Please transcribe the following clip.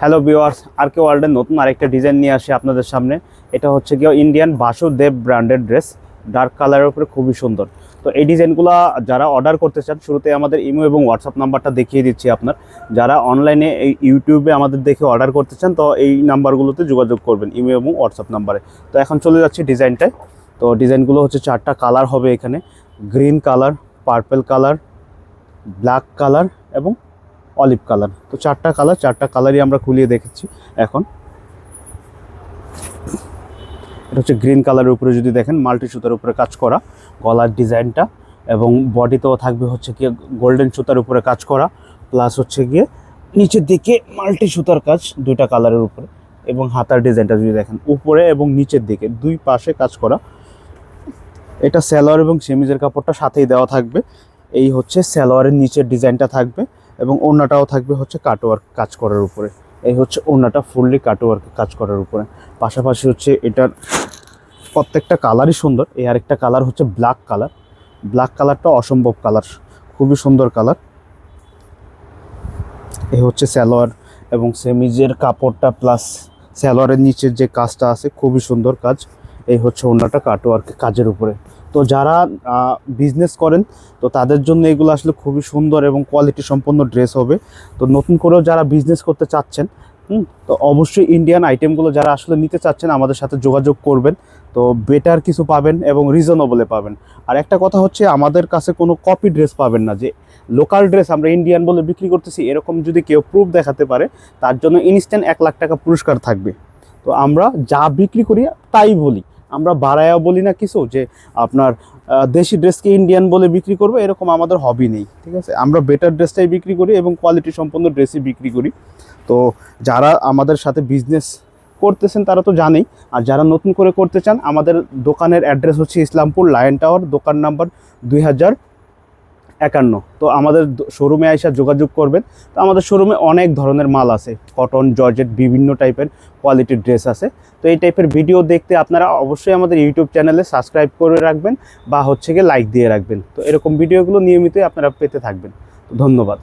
Hello viewers আর কে ওয়ার্ল্ডের নতুন আরেকটা ডিজাইন নিয়ে আসি আপনাদের সামনে। এটা হচ্ছে গিয়ে Indian Basudeb branded dress dark কালারের উপরে খুবই সুন্দর। তো এই ডিজাইনগুলো যারা অর্ডার করতে চান, শুরুতে আমাদের ইমো এবং হোয়াটসঅ্যাপ নাম্বারটা দেখিয়ে দিচ্ছি আপনার। যারা অনলাইনে এই ইউটিউবে আমাদের দেখে অর্ডার করতে চান, তো এই নাম্বারগুলোতে যোগাযোগ করবেন ইমো এবং হোয়াটসঅ্যাপ নাম্বারে। তো এখন চলে যাচ্ছি ডিজাইনটায় তো ডিজাইনগুলো হচ্ছে চারটা কালার হবে এখানে। Green colour purple colour black colour এবং অলিভ কালার। তো চারটা কালার, চারটা কালারই আমরা খুলিয়ে দেখেছি এখন। এটা হচ্ছে গ্রিন কালারের উপরে যদি দেখেন, মাল্টি সুতার উপরে কাজ করা গলার ডিজাইনটা এবং বডিতেও থাকবে হচ্ছে গিয়ে গোল্ডেন সুতার উপরে কাজ করা, প্লাস হচ্ছে গিয়ে নিচের দিকে মাল্টি সুতার কাজ দুইটা কালারের উপরে এবং হাতার ডিজাইনটা যদি দেখেন, উপরে এবং নিচের দিকে দুই পাশে কাজ করা। এটা স্যালোয়ার এবং সেমিজের কাপড়টা সাথেই দেওয়া থাকবে। এই হচ্ছে স্যালোয়ারের নিচের ডিজাইনটা থাকবে। এবং ওড়নাটাও থাকবে হচ্ছে কাটওয়ার্ক কাজ করার উপরে। এই হচ্ছে ওড়নাটা ফুললি কাটওয়ার্ক কাজ করার উপরে। পাশাপাশি হচ্ছে এটার প্রত্যেকটা কালারই সুন্দর। এই আরেকটা কালার হচ্ছে ব্ল্যাক কালার ব্ল্যাক কালারটা অসম্ভব কালার খুবই সুন্দর কালার এই হচ্ছে স্যালোয়ার এবং সেমিজের কাপড়টা প্লাস স্যালোয়ারের নিচের যে কাজটা আছে, খুবই সুন্দর কাজ। এই হচ্ছে ওড়নাটা কাটওয়ার্ক কাজের উপরে। তো যারা বিজনেস করেন তো তাদের জন্য এগুলো আসলে খুবই সুন্দর এবং কোয়ালিটি সম্পন্ন ড্রেস হবে। তো নতুন করেও যারা বিজনেস করতে চাচ্ছেন হুম, তো অবশ্যই ইন্ডিয়ান আইটেমগুলো যারা আসলে নিতে চাচ্ছেন আমাদের সাথে যোগাযোগ করবেন। তো বেটার কিছু পাবেন এবং রিজনেবলে পাবেন। আর একটা কথা হচ্ছে আমাদের কাছে কোনো কপি ড্রেস পাবেন না যে লোকাল ড্রেস আমরা ইন্ডিয়ান বলে বিক্রি করতেছি এরকম যদি কেউ প্রুফ দেখাতে পারে তার জন্য ইনস্ট্যান্ট এক লাখ টাকা পুরস্কার থাকবে। তো আমরা যা বিক্রি করি তাই বলি। আমরা বাড়ায়া বলি না কিছু যে আপনার দেশি ড্রেসকে ইন্ডিয়ান বলে বিক্রি করব, এরকম আমাদের হবি নেই, ঠিক আছে? আমরা বেটার ড্রেসটাই বিক্রি করি এবং কোয়ালিটি সম্পন্ন ড্রেসই বিক্রি করি। তো যারা আমাদের সাথে বিজনেস করতেছেন তারা তো জানেই, আর যারা নতুন করে করতে চান, আমাদের দোকানের অ্যাড্রেস হচ্ছে ইসলামপুর লায়ন টাওয়ার দোকান নাম্বার দুই হাজার একান্ন। তো আমাদের শোরুমে আইসা যোগাযোগ করবেন। তো আমাদের শোরুমে অনেক ধরনের মাল আছে। কটন জর্জেট বিভিন্ন টাইপের কোয়ালিটির ড্রেস আছে। তো এই টাইপের ভিডিও দেখতে আপনারা অবশ্যই আমাদের ইউটিউব চ্যানেলে সাবস্ক্রাইব করে রাখবেন বা হচ্ছে গিয়ে লাইক দিয়ে রাখবেন। তো এরকম ভিডিওগুলো নিয়মিতই আপনারা পেতে থাকবেন। তো ধন্যবাদ।